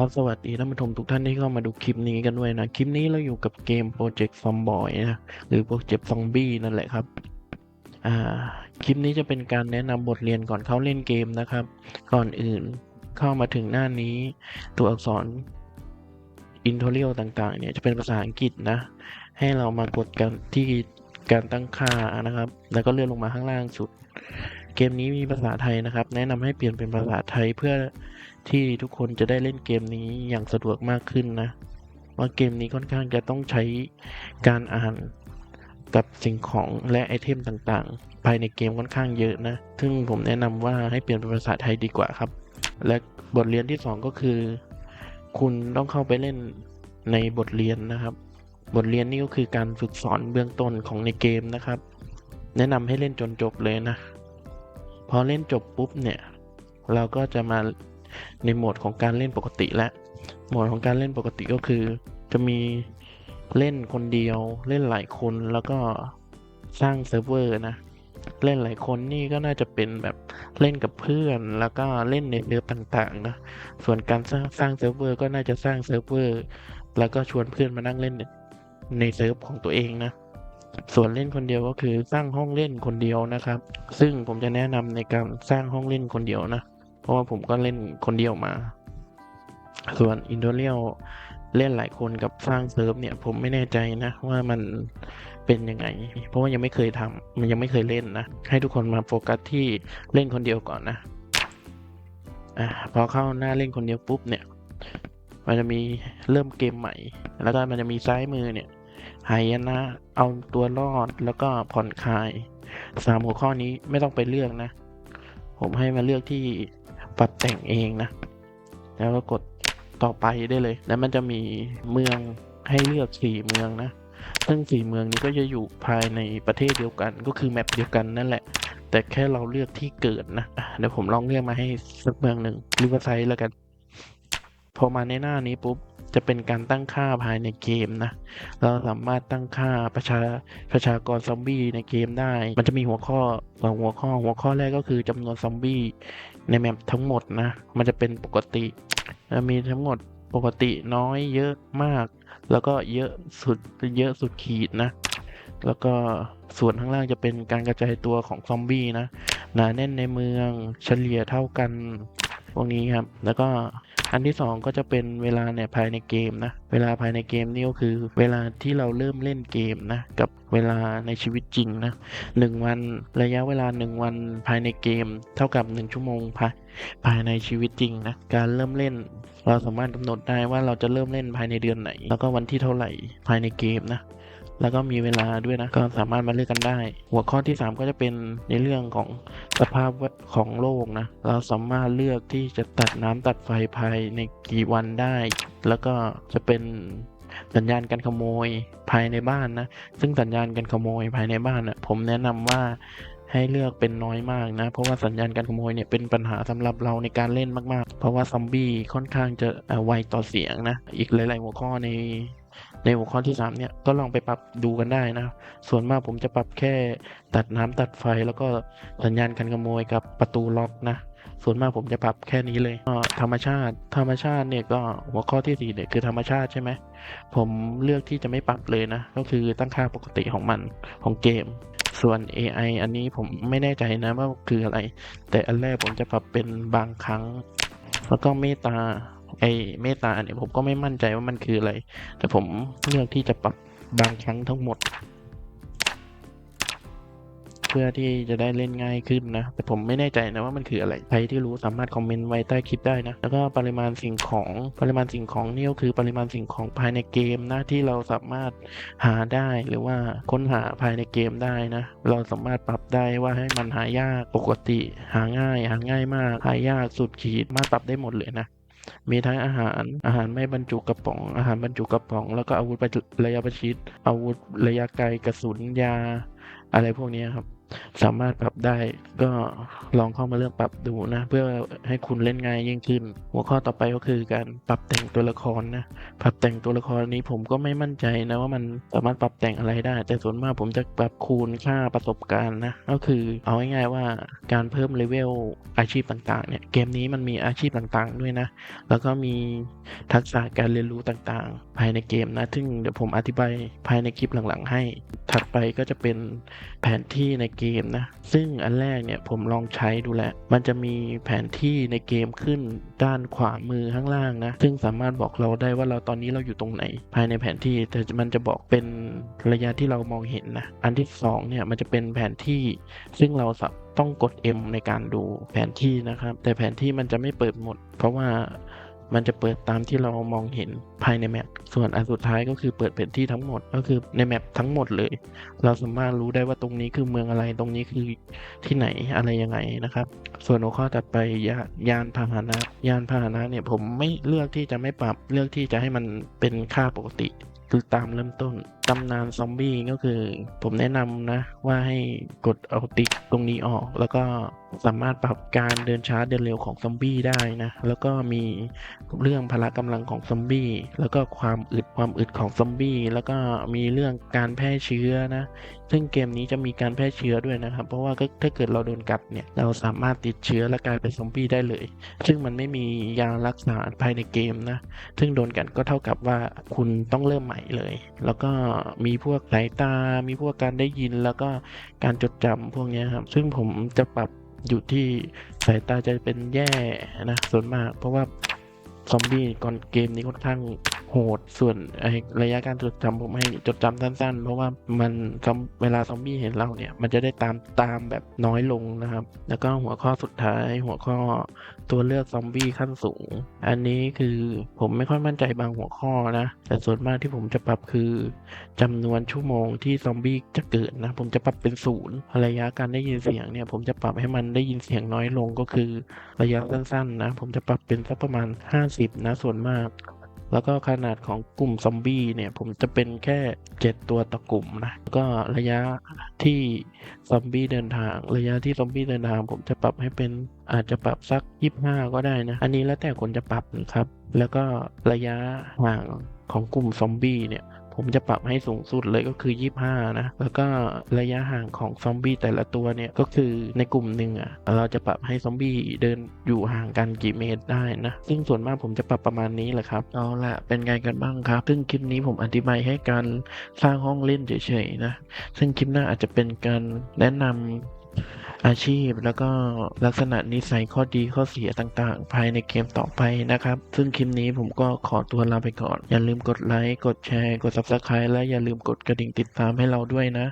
ครับสวัสดีท่านผู้ชมทุกท่านที่เข้ามาดูคลิปนี้กันด้วยนะ คลิปนี้เราอยู่กับเกม Project Zomboid นะหรือ Project Zombie นั่นแหละครับ อ่า คลิปนี้จะเป็นการแนะนำบทเรียนก่อนเข้าเล่นเกมนะครับ ก่อนอื่นเข้ามาถึงหน้านี้ ตัวอักษรอินโทเรียลต่างๆ เนี่ยจะเป็นภาษาอังกฤษนะ ให้เรามากดกันที่การตั้งค่านะครับ แล้วก็เลื่อนลงมาข้างล่างสุด เกมนี้มีภาษาไทยนะครับ แนะนำให้เปลี่ยนเป็นภาษาไทยเพื่อที่ทุกคนจะได้เล่นเกมนี้อย่างสะดวกมากขึ้นนะว่าเกมนี้ค่อนข้างจะต้องใช้การอ่านกับสิ่งของและไอเทมต่างๆ ภายในเกมค่อนข้างเยอะนะ ซึ่งผมแนะนำว่าให้เปลี่ยนเป็นภาษาไทยดีกว่าครับ และบทเรียนที่สองก็คือ คุณต้องเข้าไปเล่นในบทเรียนนะครับ บทเรียนนี่ก็คือการฝึกสอนเบื้องต้นของในเกมนะครับ แนะนำให้เล่นจนจบเลยนะ พอเล่นจบปุ๊บเนี่ย เราก็จะมาในโหมดของการเล่นปกติแล้วโหมดของการเล่นปกติก็คือ จะมีเล่นคนเดียว เล่นหลายคนแล้วก็สร้างเซิร์ฟเวอร์นะ เล่นหลายคนนี่ก็น่าจะเป็นแบบเล่นกับเพื่อน แล้วก็เล่นในเซิร์ฟต่างๆนะส่วนการสร้างสร้างเซิร์ฟเวอร์ก็น่าจะสร้างเซิร์ฟเวอร์แล้วก็ชวนเพื่อนมานั่งเล่นในเซิร์ฟของตัวเองนะ ส่วนเล่นคนเดียวก็คือสร้างห้องเล่นคนเดียวนะครับ ซึ่งผมจะแนะนำในการสร้างห้องเล่นคนเดียวนะ เพราะว่าผมก็เล่นคนเดียวมา ส่วนอินโดเรียลเล่นหลายคนกับสร้างเซิร์ฟเนี่ย ผมไม่แน่ใจนะว่ามันเป็นยังไง เพราะว่ายังไม่เคยทำมันยังไม่เคยเล่นนะ ให้ทุกคนมาโฟกัสที่เล่นคนเดียวก่อนนะอะพอเข้าหน้าเล่นคนเดียวปุ๊บเนี่ย มันจะมีเริ่มเกมใหม่ แล้วก็มันจะมีซ้ายมือเนี่ย หายนะ เอาตัวรอดแล้วก็ผ่อนคลายสามหัวข้อนี้ไม่ต้องไปเลือกนะ ผมให้มาเลือกที่ปรับแต่งเองนะ แล้วก็กดต่อไปได้เลย แล้วมันจะมีเมืองให้เลือกสี่เมืองนะ ซึ่งสี่เมืองนี้ก็จะอยู่ภายในประเทศเดียวกัน ก็คือแมปเดียวกันนั่นแหละ แต่แค่เราเลือกที่เกิดนะอะเดี๋ยวผมลองเลือกมาให้สักเมืองหนึ่งริเวอร์ไซด์แล้วกัน พอมาในหน้านี้ปุ๊บ จะเป็นการตั้งค่าภายในเกมนะ เราสามารถตั้งค่าประชาประชากรซอมบี้ในเกมได้ มันจะมีหัวข้อสองหัวข้อหัวข้อแรกก็คือจำนวนซอมบี้ในแมปทั้งหมดนะ มันจะเป็นปกติ มีทั้งหมดปกติน้อยเยอะมาก แล้วก็เยอะสุดเยอะสุดขีดนะ แล้วก็ส่วนข้างล่างจะเป็นการกระจายตัวของซอมบี้นะหนาแน่นในเมืองเฉลี่ยเท่ากันพวกนี้ครับ แล้วก็ อันที่สองก็จะเป็นเวลาเนี่ยภายในเกมนะ เวลาภายในเกมนี่ก็คือ เวลาที่เราเริ่มเล่นเกมนะกับเวลาในชีวิตจริงนะหนึ่งวันระยะเวลาหนึ่งวันภายในเกม เท่ากับหนึ่งชั่วโมงภายภายในชีวิตจริงนะการเริ่มเล่น เราสามารถกำหนดได้ว่าเราจะเริ่มเล่นภายในเดือนไหน แล้วก็วันที่เท่าไหร่ภายในเกมนะ แล้วก็มีเวลาด้วยนะ ก็สามารถมาเลือกกันได้ หัวข้อที่ 3 ก็จะเป็นในเรื่องของสภาพของโลกนะ เราสามารถเลือกที่จะตัดน้ำตัดไฟภายในกี่วันได้ แล้วก็จะเป็นสัญญาณการขโมยภายในบ้านนะ ซึ่งสัญญาณการขโมยภายในบ้านนะ่ะ ผมแนะนำว่าให้เลือกเป็นน้อยมากนะ เพราะว่าสัญญาณการขโมยเนี่ยเป็นปัญหาสำหรับเราในการเล่นมากๆ เพราะว่าซอมบี้ค่อนข้างจะไวต่อเสียงนะ อีกหลาย ๆ หัวข้อใน ในหัวข้อที่ 3 เนี่ย ก็ลองไปปรับดูกันได้นะ ส่วนมากผมจะปรับแค่ตัดน้ำตัดไฟแล้วก็สัญญาณการขโมยกับประตูล็อกนะ ส่วนมากผมจะปรับแค่นี้เลยก็ธรรมชาติ ธรรมชาติเนี่ยก็หัวข้อที่สี่เนี่ยคือธรรมชาติใช่ไหม ผมเลือกที่จะไม่ปรับเลยนะ ก็คือตั้งค่าปกติของมันของเกมส่วน AI อันนี้ผมไม่แน่ใจนะว่าคืออะไร แต่อันแรกผมจะปรับเป็นบางครั้ง แล้วก็เมตตา ไอเมตาเนี่ยผมก็ไม่มั่นใจว่ามันคืออะไร แต่ผมเลือกที่จะปรับบางครั้งทั้งหมด เพื่อที่จะได้เล่นง่ายขึ้นนะ แต่ผมไม่แน่ใจนะว่ามันคืออะไร ใครที่รู้สามารถคอมเมนต์ไว้ใต้คลิปได้นะ แล้วก็ปริมาณสิ่งของปริมาณสิ่งของนี่ก็คือปริมาณสิ่งของภายในเกมนะที่เราสามารถหาได้หรือว่าค้นหาภายในเกมได้นะ เราสามารถปรับได้ว่าให้มันหายากปกติ หาง่าย หาง่ายมากหายากสุดขีดมาปรับได้หมดเลยนะ มีทั้งอาหาร อาหารไม่บรรจุกระป๋อง อาหารบรรจุกระป๋อง แล้วก็อาวุธระยะประชิด อาวุธระยะไกล กระสุนยา อะไรพวกนี้ครับ สามารถปรับได้ก็ลองเข้ามาเลือกปรับดูนะ เพื่อให้คุณเล่นง่ายยิ่งขึ้น หัวข้อต่อไปก็คือการปรับแต่งตัวละครนะปรับแต่งตัวละครนี้ผมก็ไม่มั่นใจนะว่ามันสามารถปรับแต่งอะไรได้ แต่ส่วนมากผมจะปรับคูณค่าประสบการณ์นะก็คือเอาง่ายๆว่าการเพิ่มเลเวลอาชีพต่างๆเนี่ยเกมนี้มันมีอาชีพต่างๆด้วยนะ แล้วก็มีทักษะการเรียนรู้ต่างๆ ภายในเกมนะซึ่งเดี๋ยวผมอธิบายภายในคลิปหลังๆ ให้ ถัดไปก็จะเป็นแผนที่ในเกมนะ ซึ่งอันแรกเนี่ยผมลองใช้ดูแลมันจะมีแผนที่ในเกมขึ้นด้านขวามือข้างล่างนะ ซึ่งสามารถบอกเราได้ว่าเราตอนนี้เราอยู่ตรงไหน ภายในแผนที่แต่มันจะบอกเป็นระยะที่เรามองเห็นนะ อันที่สองเนี่ยมันจะเป็นแผนที่ซึ่งเราต้องกด M ในการดูแผนที่นะครับ แต่แผนที่มันจะไม่เปิดหมด เพราะว่า มันจะเปิดตามที่เรามองเห็นภายในแมป ส่วนอันสุดท้ายก็คือเปิดแผนที่ทั้งหมด ก็คือในแมปทั้งหมดเลย เราสามารถรู้ได้ว่าตรงนี้คือเมืองอะไร ตรงนี้คือที่ไหนอะไรยังไงนะครับ ส่วนหัวข้อตัดไปยานยานพาหนะ ยานพาหนะเนี่ยผมไม่เลือกที่จะไม่ปรับ เลือกที่จะให้มันเป็นค่าปกติ คือตามเริ่มต้น ตำนานซอมบี้ก็คือผมแนะนำนะ ว่าให้กดเอาติ๊กตรงนี้ออก แล้วก็สามารถปรับการเดินช้าเดินเร็วของซอมบี้ได้นะ แล้วก็มีเรื่องพละกำลังของซอมบี้แล้วก็ความอึดความอึดของซอมบี้แล้วก็มีเรื่องการแพร่เชื้อนะ ซึ่งเกมนี้จะมีการแพร่เชื้อด้วยนะครับ เพราะว่าก็ถ้าเกิดเราโดนกัดเนี่ยเราสามารถติดเชื้อและกลายเป็นซอมบี้ได้เลย ซึ่งมันไม่มียารักษาภายในเกมนะ ซึ่งโดนกัดก็เท่ากับว่าคุณต้องเริ่มใหม่เลย แล้วก็มีพวกสายตา มีพวกการได้ยินแล้วก็การจดจำพวกนี้ครับ ซึ่งผมจะปรับอยู่ที่สายตาจะเป็นแย่นะส่วนมาก เพราะว่า ซอมบี้ก่อนเกมนี้ค่อนข้างโหด ส่วนระยะการจดจำผมให้จดจำสั้นๆ เพราะว่ามันเวลาซอมบี้เห็นเราเนี่ย มันจะได้ตามตามแบบน้อยลงนะครับ แล้วก็หัวข้อสุดท้ายหัวข้อตัวเลือกซอมบี้ขั้นสูง อันนี้คือผมไม่ค่อยมั่นใจบางหัวข้อนะ แต่ส่วนมากที่ผมจะปรับคือจำนวนชั่วโมงที่ซอมบี้จะเกิดนะ ผมจะปรับเป็นศูนย์ระยะการได้ยินเสียงเนี่ย ผมจะปรับให้มันได้ยินเสียงน้อยลงก็คือระยะสั้นๆนะ ผมจะปรับเป็นสักประมาณ50นะส่วนมาก แล้วก็ขนาดของกลุ่มซอมบี้เนี่ย ผมจะเป็นแค่ 7 ตัวต่อกลุ่มนะ ก็ระยะที่ซอมบี้เดินทาง ระยะที่ซอมบี้เดินทาง ผมจะปรับให้เป็นอาจจะปรับสัก 25 ก็ได้นะ อันนี้แล้วแต่คนจะปรับนะครับ แล้วก็ระยะห่างของกลุ่มซอมบี้เนี่ย ผมจะปรับให้สูงสุดเลยก็คือ 25 นะ แล้วก็ระยะห่างของซอมบี้แต่ละตัวเนี่ย ก็คือในกลุ่มหนึ่งอะ เราจะปรับให้ซอมบี้เดินอยู่ห่างกันกี่เมตรได้นะ ซึ่งส่วนมากผมจะปรับประมาณนี้แหละครับ เอาละเป็นไงกันบ้างครับ ซึ่งคลิปนี้ผมอธิบายให้การสร้างห้องเล่นเฉยๆนะ ซึ่งคลิปหน้าอาจจะเป็นการแนะนำ อาชีพ แล้วก็ลักษณะนิสัยข้อดีข้อเสียต่างๆ ภายในเกมต่อไปนะครับ ซึ่งคลิปนี้ผมก็ขอตัวลาไปก่อน อย่าลืมกดไลค์กดแชร์ กด Subscribe และอย่าลืมกดกระดิ่งติดตามให้เราด้วยนะ